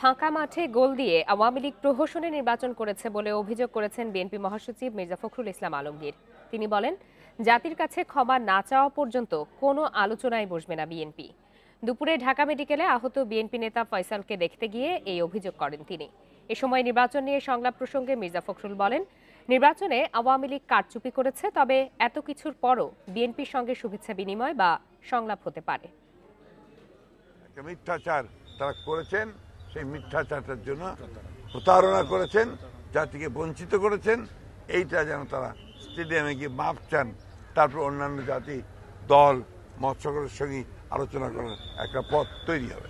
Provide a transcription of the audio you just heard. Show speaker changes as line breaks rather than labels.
ফাঁকা মাঠে গোল দিয়ে আওয়ামী লীগ প্রহসনে নির্বাচন করেছে বলে অভিযোগ করেছেন বিএনপি মহাসচিব মির্জা ফখরুল ইসলাম আলমগীর। তিনি বলেন, জাতির কাছে ক্ষমা না চাওয়া পর্যন্ত কোনো আলোচনায় বসবে না বিএনপি। দুপুরে ঢাকা মেডিকেলে আহত বিএনপি নেতা ফয়সালকে দেখতে গিয়ে এই অভিযোগ করেন তিনি। এ সময় নির্বাচন নিয়ে সংলাপ প্রসঙ্গে মির্জা ফখরুল বলেন, নির্বাচনে আওয়ামী লীগ কারচুপি করেছে, তবে এত কিছুর পরও বিএনপির সঙ্গে শুভেচ্ছা বিনিময় বা সংলাপ হতে পারে।
তারা করেছেন সেই মিথ্যাচারটার জন্য প্রতারণা করেছেন, জাতিকে বঞ্চিত করেছেন। এইটা যেন তারা স্টেডিয়ামে গিয়ে মাপ চান। তারপর অন্যান্য জাতি দল, মৎস্যকরের সঙ্গে আলোচনা করার একটা পথ তৈরি হবে।